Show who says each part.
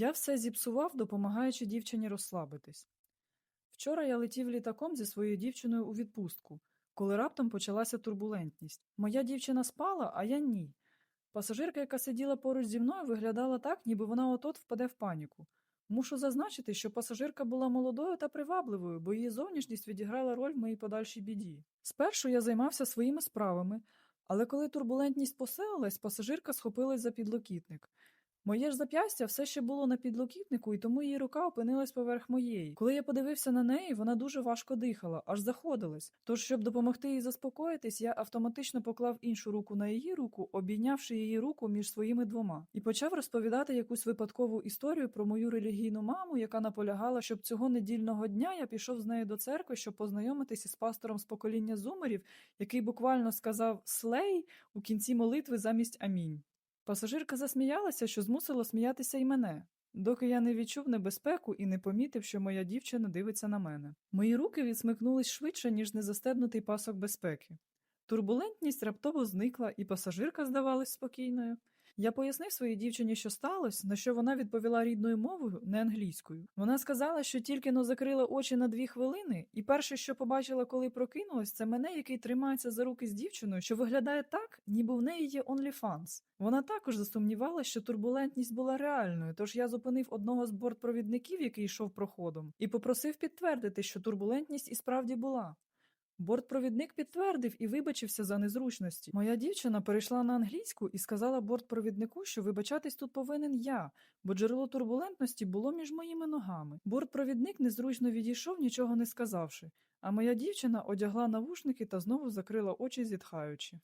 Speaker 1: Я все зіпсував, допомагаючи дівчині розслабитись. Вчора я летів літаком зі своєю дівчиною у відпустку, коли раптом почалася турбулентність. Моя дівчина спала, а я ні. Пасажирка, яка сиділа поруч зі мною, виглядала так, ніби вона от-от впаде в паніку. Мушу зазначити, що пасажирка була молодою та привабливою, бо її зовнішність відіграла роль в моїй подальшій біді. Спершу я займався своїми справами, але коли турбулентність поселилась, пасажирка схопилась за підлокітник. Моє ж зап'ястя все ще було на підлокітнику, і тому її рука опинилась поверх моєї. Коли я подивився на неї, вона дуже важко дихала, аж заходилась. Тож, щоб допомогти їй заспокоїтись, я автоматично поклав іншу руку на її руку, обійнявши її руку між своїми двома, і почав розповідати якусь випадкову історію про мою релігійну маму, яка наполягала, щоб цього недільного дня я пішов з нею до церкви, щоб познайомитися із пастором з покоління зумерів, який буквально сказав слей у кінці молитви замість амінь. Пасажирка засміялася, що змусило сміятися й мене, доки я не відчув небезпеку і не помітив, що моя дівчина дивиться на мене. Мої руки відсмикнулись швидше, ніж незастебнутий пасок безпеки. Турбулентність раптово зникла, і пасажирка здавалась спокійною. Я пояснив своїй дівчині, що сталося, на що вона відповіла рідною мовою, не англійською. Вона сказала, що тільки но закрила очі на дві хвилини, і перше, що побачила, коли прокинулась, це мене, який тримається за руки з дівчиною, що виглядає так, ніби в неї є OnlyFans. Вона також засумнівалася, що турбулентність була реальною, тож я зупинив одного з бортпровідників, який йшов проходом, і попросив підтвердити, що турбулентність і справді була. Бортпровідник підтвердив і вибачився за незручності. Моя дівчина перейшла на англійську і сказала бортпровіднику, що вибачатись тут повинен я, бо джерело турбулентності було між моїми ногами. Бортпровідник незручно відійшов, нічого не сказавши, а моя дівчина одягла навушники та знову закрила очі, зітхаючи.